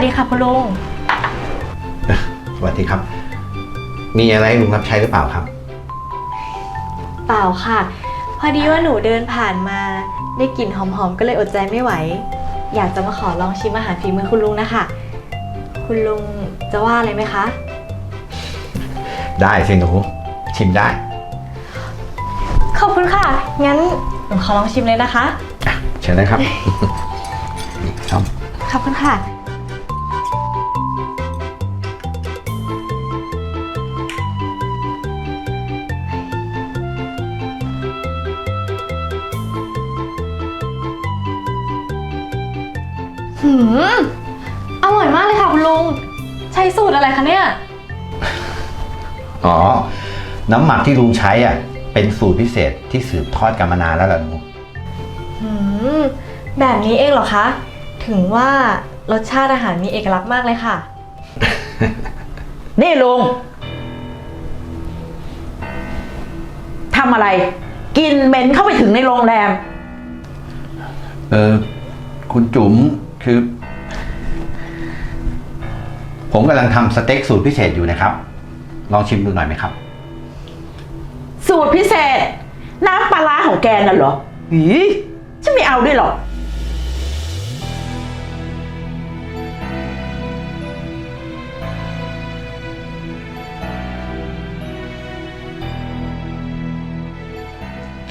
สวัสดีค่ะคุณลุง สวัสดีครับ มีอะไรให้ลุงรับใช้หรือเปล่าครับ เปล่าค่ะ พอดีว่าหนูเดินผ่านมา ได้กลิ่นหอมๆ ก็เลยอดใจไม่ไหว อยากจะมาขอลองชิมอาหารฝีมือคุณลุงนะคะ คุณลุงจะว่าอะไรไหมคะ ได้สิหนู ชิมได้ขอบคุณค่ะ งั้นหนูขอลองชิมเลยนะคะอะเชิญนะครับ นี่ครับ ขอบคุณค่ะ ช้สูตรอะไรคะเนี่ย อ๋อ น้ำหมักที่ลุงใช้อะ เป็นสูตรพิเศษที่สืบทอดกันมานานแล้วล่ะหนูหืม แบบนี้เองเหรอคะ ถึงว่ารสชาติอาหารมีเอกลักษณ์มากเลยค่ะ นี่ลุงทำอะไร กินเหม็นเข้าไปถึงในโรงแรม เออ คุณจุ๋มคือ ผมกำลังทำสเต็กสูตรพิเศษอยู่นะครับ ลองชิมดูหน่อยไหมครับ สูตรพิเศษ น้ำปลาร้าของแกน่ะเหรอหีฉันไม่เอาด้วยหรอก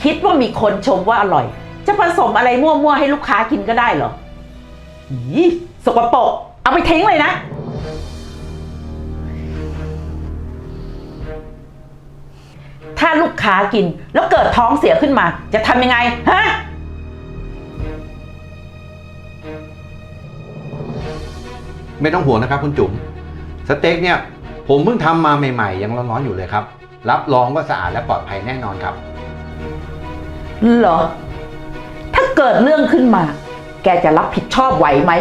คิดว่ามีคนชมว่าอร่อย จะผสมอะไรมั่วๆให้ลูกค้ากินก็ได้เหรอหีสกปรกเอาไปทิ้งเลยนะ ค้ากิน แล้วเกิดท้องเสียขึ้นมา จะทำยังไง ฮะ ไม่ต้องห่วงนะครับคุณจุ๋มสเต็กเนี่ยผมเพิ่งทำมาใหม่ๆ ยังร้อนๆอยู่เลยครับ รับรองว่าสะอาดและปลอดภัยแน่นอนครับ เหรอ ถ้าเกิดเรื่องขึ้นมา แกจะรับผิดชอบไหวไหม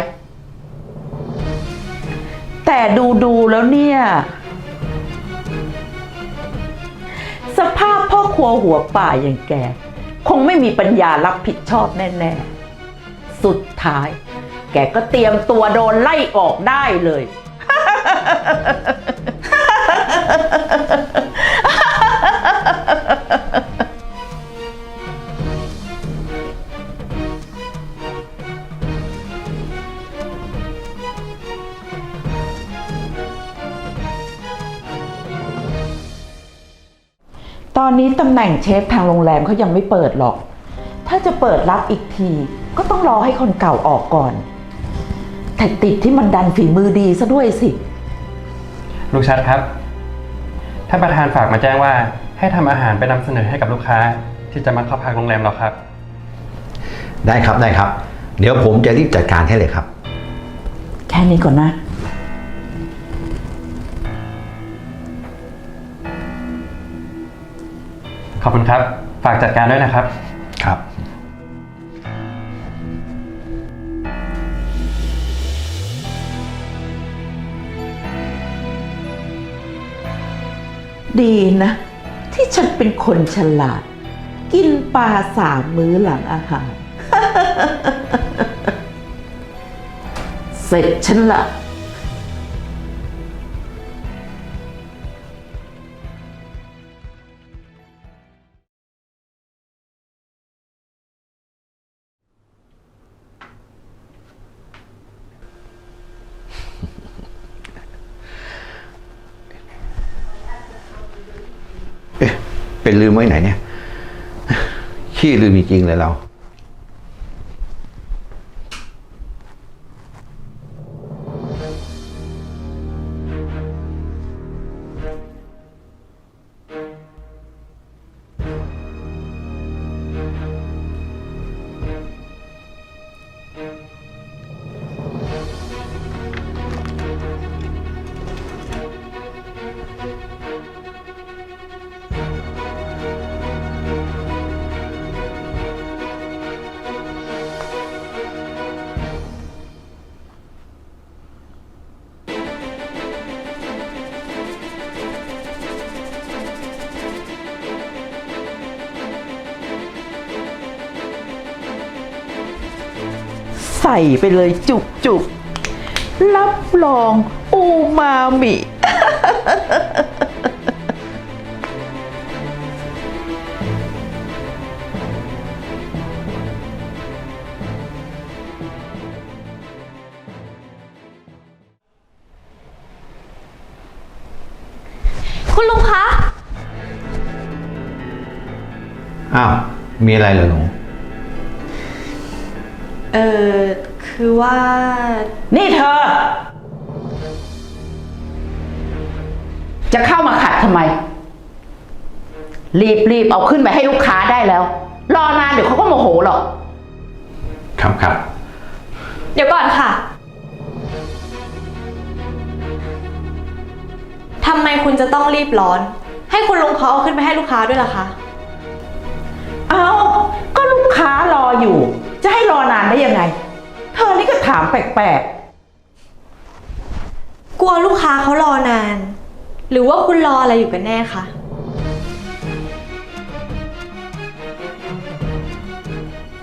แต่ดูดูๆแล้วเนี่ย สภาพพ่อครัวหัวป่าอย่างแก คงไม่มีปัญญารับผิดชอบแน่ ๆ สุดท้าย แกก็เตรียมตัวโดนไล่ออกได้เลย ตอนนี้ตำแหน่งเชฟทางโรงแรมเขายังไม่เปิดหรอก ถ้าจะเปิดรับอีกที ก็ต้องรอให้คนเก่าออกก่อน แต่ติดที่มันดันฝีมือดีซะด้วยสิ ลูกชัดครับ ท่านประธานฝากมาแจ้งว่า ให้ทำอาหารไปนำเสนอให้กับลูกค้า ที่จะมาเข้าพักโรงแรมเราครับ ได้ครับได้ครับ เดี๋ยวผมจะรีบจัดการให้เลยครับ แค่นี้ก่อนนะ อบคุณครับ ฝากจัดการด้วยนะครับ ครับ ดีนะ ที่ฉันเป็นคนฉลาด กินปลาสามมื้อหลังอาหาร เสร็จฉันละ ไว้ไหนเนี่ยขี้ลืมจริงๆเลยเรา ใส่ไปเลยจุกจุกรับรองอูมามิ คุณลุงคะ อ้าว มีอะไรเหรอหนู เออ คือว่า นี่เธอ จะเข้ามาขัดทำไม รีบรีบเอาขึ้นไปให้ลูกค้าได้แล้ว รอนานเดี๋ยวเขาก็โมโหหรอก ครับครับเดี๋ยวก่อนค่ะทำไมคุณจะต้องรีบร้อน ให้คุณลุงเขาเอาขึ้นไปให้ลูกค้าด้วยล่ะคะ เอาก็ลูกค้ารออยู่ จะให้รอนานได้ยังไง เธอนี่ก็ถามแปลกกลัวลูกค้าเขารอนาน หรือว่าคุณรออะไรอยู่กันแน่คะๆ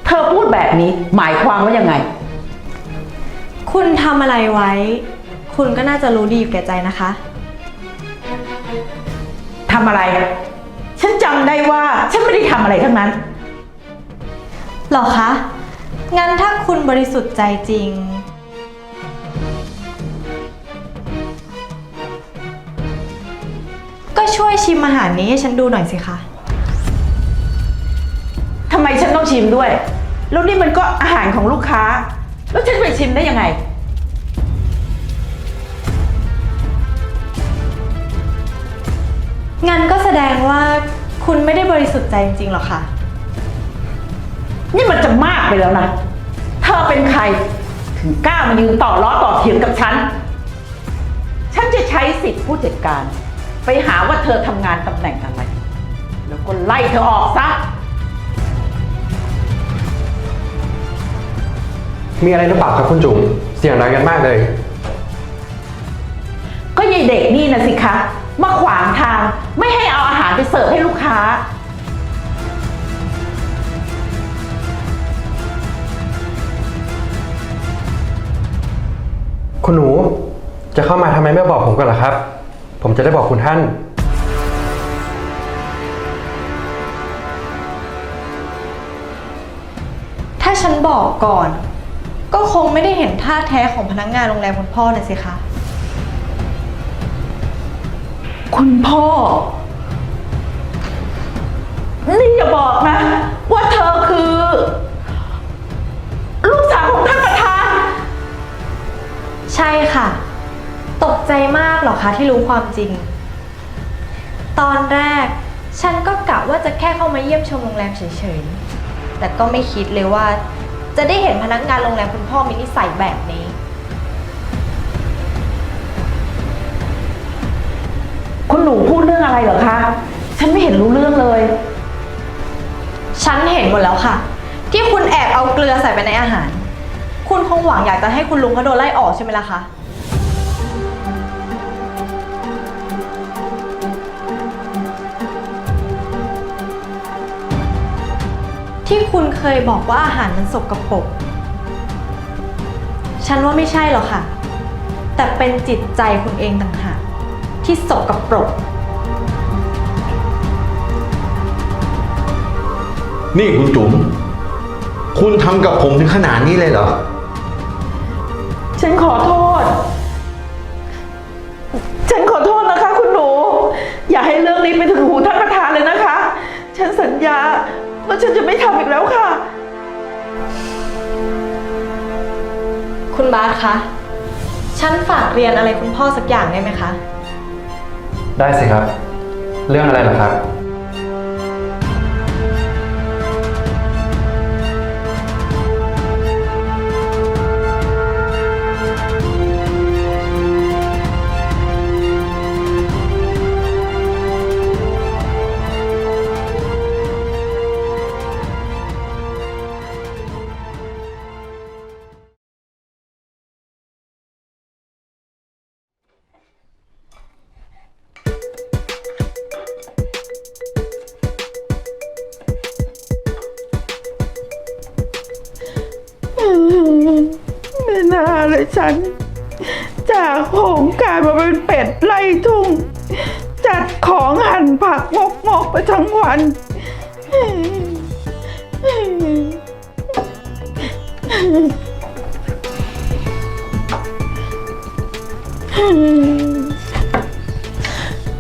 เธอพูดแบบนี้หมายความว่ายังไง คุณทำอะไรไว้ คุณก็น่าจะรู้ดีอยู่แก่ใจนะคะ ทำอะไร ฉันจำได้ว่าฉันไม่ได้ทำอะไรทั้งนั้น หรอคะ งั้นถ้าคุณบริสุทธิ์ใจจริง ก็ช่วยชิมอาหารนี้ให้ฉันดูหน่อยสิคะ ทำไมฉันต้องชิมด้วย แล้วนี่มันก็อาหารของลูกค้า แล้วฉันไปชิมได้ยังไง งั้นก็แสดงว่าคุณไม่ได้บริสุทธิ์ใจจริงๆหรอกค่ะ นี่มันจะมากไปแล้วนะ เธอเป็นใคร ถึงกล้ามายืนต่อล้อต่อเถียงกับฉัน ฉันจะใช้สิทธิผู้จัดการ ไปหาว่าเธอทำงานตำแหน่งอะไร แล้วก็ไล่เธอออกซะ มีอะไรหรือเปล่าครับคุณจุ๋มเสียงดังกันมากเลย ก็ยายเด็กนี่นะสิคะ มาขวางทางไม่ให้เอาอาหารไปเสิร์ฟให้ลูกค้า คุณหนูจะเข้ามาทำไมไม่บอกผมก่อนล่ะครับ ผมจะได้บอกคุณท่าน ถ้าฉันบอกก่อน ก็คงไม่ได้เห็นท่าแท้ของพนักงานโรงแรมคุณพ่อนะสิคะ คุณพ่อ นี่อย่าบอกนะ ว่าเธอคือ ใช่ค่ะ ตกใจมากเหรอคะที่รู้ความจริง ตอนแรก ฉันก็กะว่าจะแค่เข้ามาเยี่ยมชมโรงแรมเฉยๆ แต่ก็ไม่คิดเลยว่า จะได้เห็นพนักงานโรงแรมคุณพ่อมีนิสัยแบบนี้ คุณหนูพูดเรื่องอะไรเหรอคะ ฉันไม่เห็นรู้เรื่องเลย ฉันเห็นหมดแล้วค่ะ ที่คุณแอบเอาเกลือใส่ไปในอาหาร คุณคงหวังอยากจะให้คุณลุงเขาโดนไล่ออกใช่ไหมล่ะคะ ที่คุณเคยบอกว่าอาหารมันสกรปรก ฉันว่าไม่ใช่หรอกค่ะ แต่เป็นจิตใจคุณเองต่างหากที่สกรปรก นี่คุณจุ๋ม คุณทำกับผมถึงขนาดนี้เลยเหรอ ฉันขอโทษ ฉันขอโทษนะคะ คุณหนู อย่าให้เรื่องนี้ไปถึงหูท่านประธานเลยนะคะ ฉันสัญญาว่าฉันจะไม่ทำอีกแล้วค่ะ คุณบาสคะ ฉันฝากเรียนอะไรคุณพ่อสักอย่างได้ไหมคะ ได้สิครับ เรื่องอะไรเหรอครับ ฉัน จากหงกลายมาเป็นเป็ดไล่ทุ่ง จัดของหั่นผักงกงกไปทั้งวัน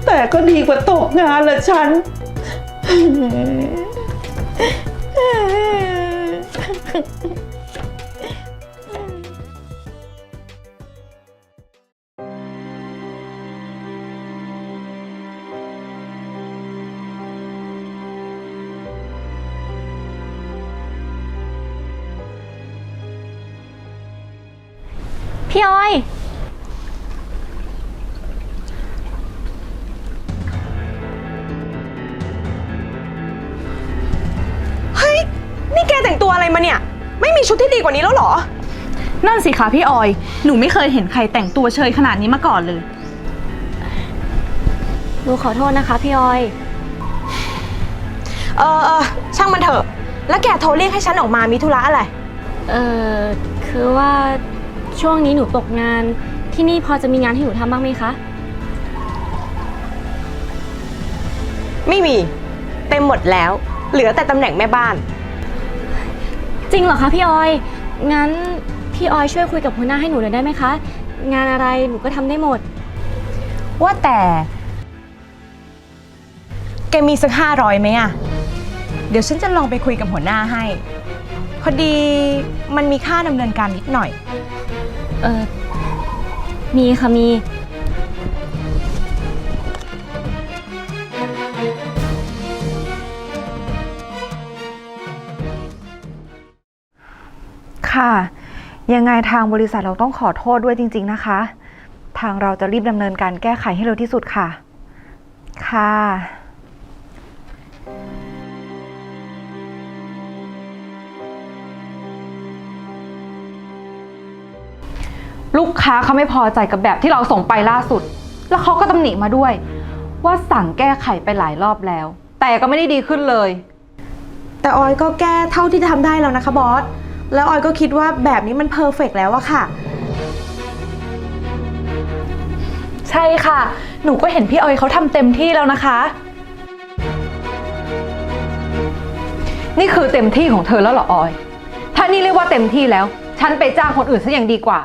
แต่ก็ดีกว่าตกงานละฉัน พี่ออย เฮ้ย นี่แกแต่งตัวอะไรมาเนี่ย ไม่มีชุดที่ดีกว่านี้แล้วเหรอ นั่นสิคะพี่ออย หนูไม่เคยเห็นใครแต่งตัวเชยขนาดนี้มาก่อนเลย หนูขอโทษนะคะพี่ออย เออเออช่างมันเถอะ แล้วแกโทรเรียกให้ฉันออกมามีธุระอะไร เอ่อ คือว่า ช่วงนี้หนูตกงาน ที่นี่พอจะมีงานให้หนูทำบ้างไหมคะ ไม่มี เต็มหมดแล้ว เหลือแต่ตำแหน่งแม่บ้าน จริงเหรอคะพี่ออย งั้นพี่ออยช่วยคุยกับหัวหน้าให้หนูหน่อยได้ไหมคะ งานอะไรหนูก็ทำได้หมด ว่าแต่ แกมีสักห้าร้อยไหมอะเดี๋ยวฉันจะลองไปคุยกับหัวหน้าให้ พอดีมันมีค่าดำเนินการนิดหน่อย เออมีค่ะมี ค่ะ ยังไงทางบริษัทเราต้องขอโทษด้วยจริง ๆนะคะ ทางเราจะรีบดำเนินการแก้ไขให้เร็วที่สุดค่ะ ค่ะ ลูกค้าเขาไม่พอใจกับแบบที่เราส่งไปล่าสุด แล้วเขาก็ตำหนิมาด้วย ว่าสั่งแก้ไขไปหลายรอบแล้ว แต่ก็ไม่ได้ดีขึ้นเลย แต่ออยก็แก้เท่าที่ทำได้แล้วนะคะบอส แล้วออยก็คิดว่าแบบนี้มันเพอร์เฟกต์แล้วอะค่ะ ใช่ค่ะ หนูก็เห็นพี่ออยเขาทำเต็มที่แล้วนะคะ นี่คือเต็มที่ของเธอแล้วเหรอออย ถ้านี่เรียกว่าเต็มที่แล้ว ฉันไปจ้างคนอื่นซะอย่างดีกว่า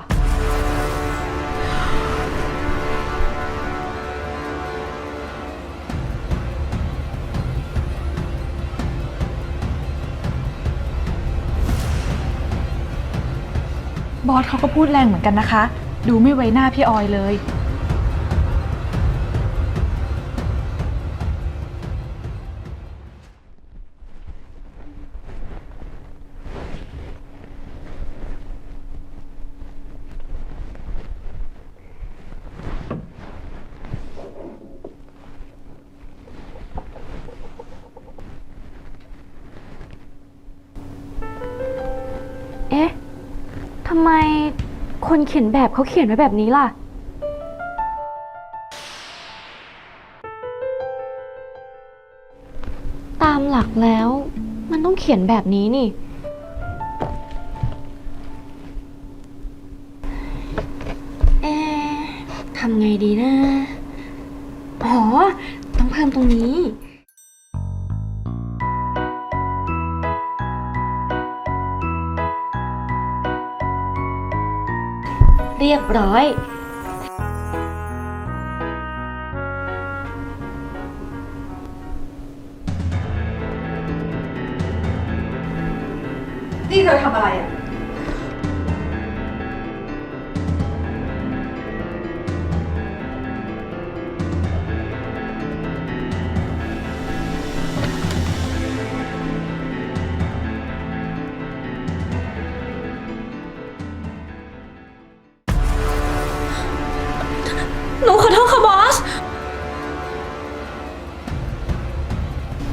บอสเขาก็พูดแรงเหมือนกันนะคะ ดูไม่ไว้หน้าพี่ออยเลยำไมคนเขียนแบบเขาเขียนไว้แบบนี้ล่ะ ตามหลักแล้วมันต้องเขียนแบบนี้นี่ เอ๊ะทำไงดีนะ เรียบร้อย นี่เธอทำอะไรอะ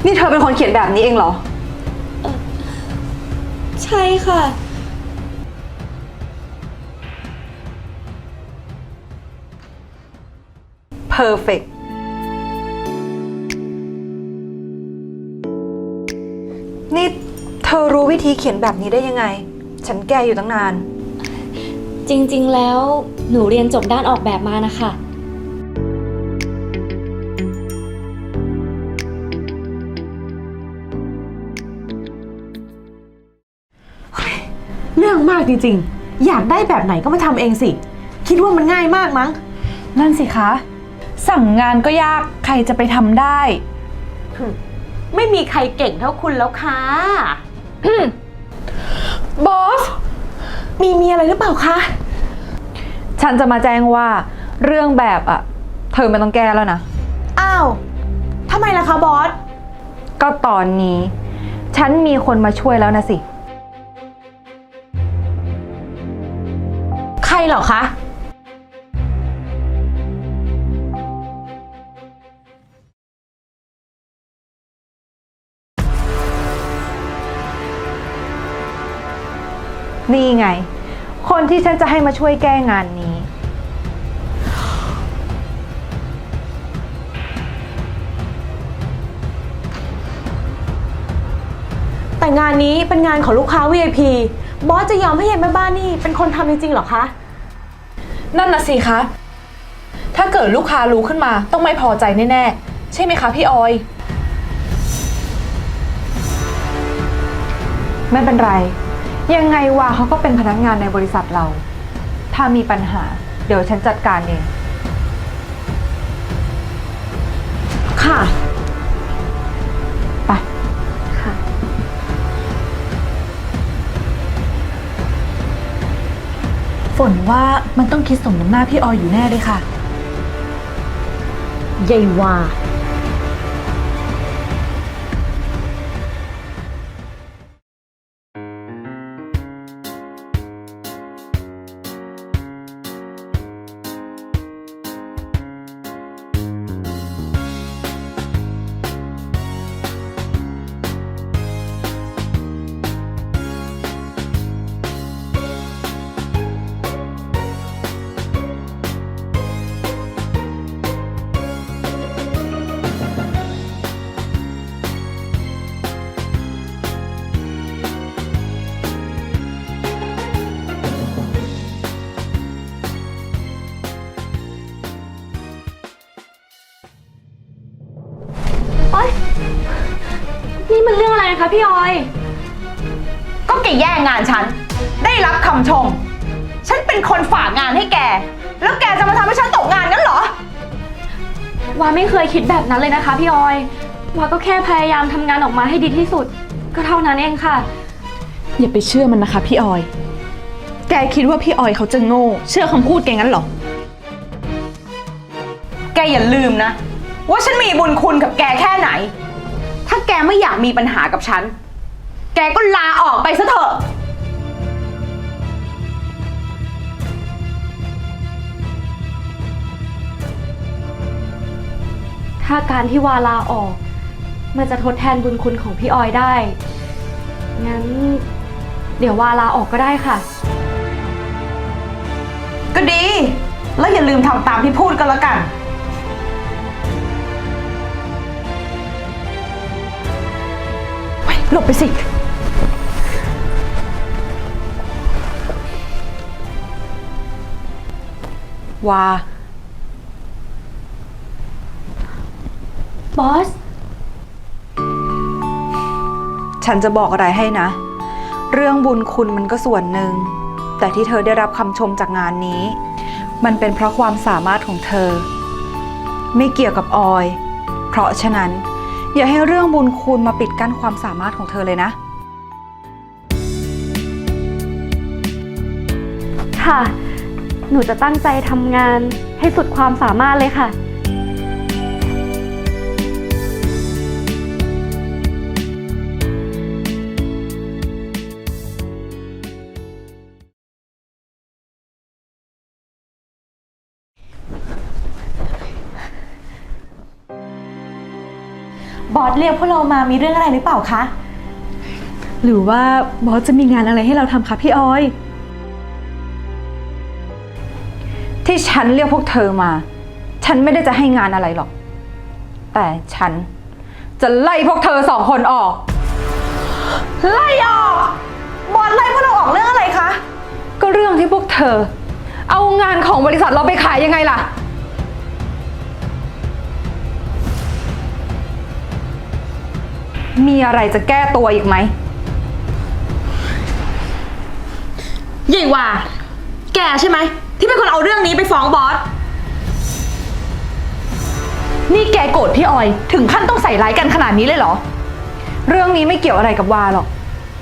นี่เธอเป็นคนเขียนแบบนี้เองเหรอ ใช่ค่ะ perfect นี่เธอรู้วิธีเขียนแบบนี้ได้ยังไง ฉันแก้อยู่ตั้งนาน จริงๆแล้วหนูเรียนจบด้านออกแบบมานะคะ จริงๆ อยากได้แบบไหนก็มาทำเองสิ คิดว่ามันง่ายมากมั้ง นั่นสิคะ สั่งงานก็ยากใครจะไปทำได้ ไม่มีใครเก่งเท่าคุณแล้วค่ะ บอส มีมีอะไรหรือเปล่าคะ ฉันจะมาแจ้งว่าเรื่องแบบอะเธอไม่ต้องแก้แล้วนะ อ้าวทำไมล่ะคะบอส ก็ตอนนี้ ฉันมีคนมาช่วยแล้วนะสิ เหรอคะ นี่ไง คนที่ฉันจะให้มาช่วยแก้งานนี้ แต่งานนี้เป็นงานของลูกค้า VIP บอสจะยอมให้ยายแม่บ้านนี่เป็นคนทำจริงๆเหรอคะ นั่นน่ะสิคะ ถ้าเกิดลูกค้ารู้ขึ้นมาต้องไม่พอใจแน่ๆ ใช่ไหมคะพี่ออย ไม่เป็นไร ยังไงวาเขาก็เป็นพนักงานในบริษัทเรา ถ้ามีปัญหา เดี๋ยวฉันจัดการเอง ค่ะ ฝนว่ามันต้องคิดสมน้ำหน้าพี่ออยอยู่แน่เลยค่ะ ยายว่า คะพี่ออย ก็แกแย่งงานฉัน ได้รับคำชม ฉันเป็นคนฝากงานให้แก แล้วแกจะมาทำให้ฉันตกงานงั้นเหรอ วาไม่เคยคิดแบบนั้นเลยนะคะพี่ออย วาก็แค่พยายามทำงานออกมาให้ดีที่สุด ก็เท่านั้นเองค่ะ อย่าไปเชื่อมันนะคะพี่ออย แกคิดว่าพี่ออยเขาจะโง่ เชื่อคำพูดแกงั้นเหรอ แกอย่าลืมนะ ว่าฉันมีบุญคุณกับแกแค่ไหน ถ้าแกไม่อยากมีปัญหากับฉัน แกก็ลาออกไปซะเถอะ ถ้าการที่วาลาออก มันจะทดแทนบุญคุณของพี่ออยได้ งั้น เดี๋ยววาลาออกก็ได้ค่ะ ก็ดี แล้วอย่าลืมทำตามที่พูดกันแล้วกัน หลบไปสิวาบอส ฉันจะบอกอะไรให้นะ เรื่องบุญคุณมันก็ส่วนหนึ่ง แต่ที่เธอได้รับคำชมจากงานนี้ มันเป็นเพราะความสามารถของเธอ ไม่เกี่ยวกับออย เพราะฉะนั้น อย่าให้เรื่องบุญคุณมาปิดกั้นความสามารถของเธอเลยนะ ค่ะ หนูจะตั้งใจทำงานให้สุดความสามารถเลยค่ะ บอสเรียกพวกเรามามีเรื่องอะไรหรือเปล่าคะ หรือว่าบอสจะมีงานอะไรให้เราทำคะพี่ออย ที่ฉันเรียกพวกเธอมา ฉันไม่ได้จะให้งานอะไรหรอก แต่ฉันจะไล่พวกเธอสองคนออก ไล่ออก บอสไล่พวกเราออกเรื่องอะไรคะ ก็เรื่องที่พวกเธอ เอางานของบริษัทเราไปขายยังไงล่ะ มีอะไรจะแก้ตัวอีกไหมใหญ่ว่า แกใช่ไหม ที่เป็นคนเอาเรื่องนี้ไปฟ้องบอส นี่แกโกรธพี่ออย ถึงขั้นต้องใส่ร้ายกันขนาดนี้เลยเหรอ เรื่องนี้ไม่เกี่ยวอะไรกับวาหรอก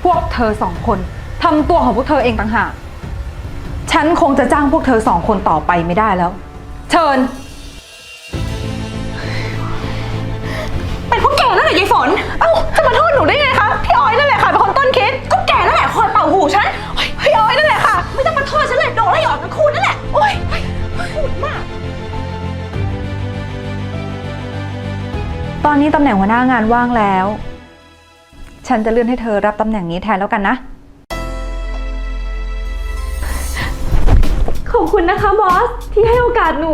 พวกเธอสองคนทำตัวของพวกเธอเองต่างหาก ฉันคงจะจ้างพวกเธอสองคนต่อไปไม่ได้แล้ว เชิญ เป็นพวกแกนั่นแหละยายฝน เอ้าจะมาโทษหนูได้ไงคะพี่ออยนั่นแหละค่ะเป็นคนต้นคิดก็แกนั่นแหละคอยเป่าหูฉันเฮ้ยพี่ออยนั่นแหละค่ะ ไม่ต้องมาโทษฉันเลยโดนไล่ออกทั้งคู่นั่นแหละโอ๊ยพูดมากตอนนี้ตำแหน่งหัวหน้างานว่างแล้ว ฉันจะเลื่อนให้เธอรับตำแหน่งนี้แทนแล้วกันนะ ขอบคุณนะคะบอสที่ให้โอกาสหนู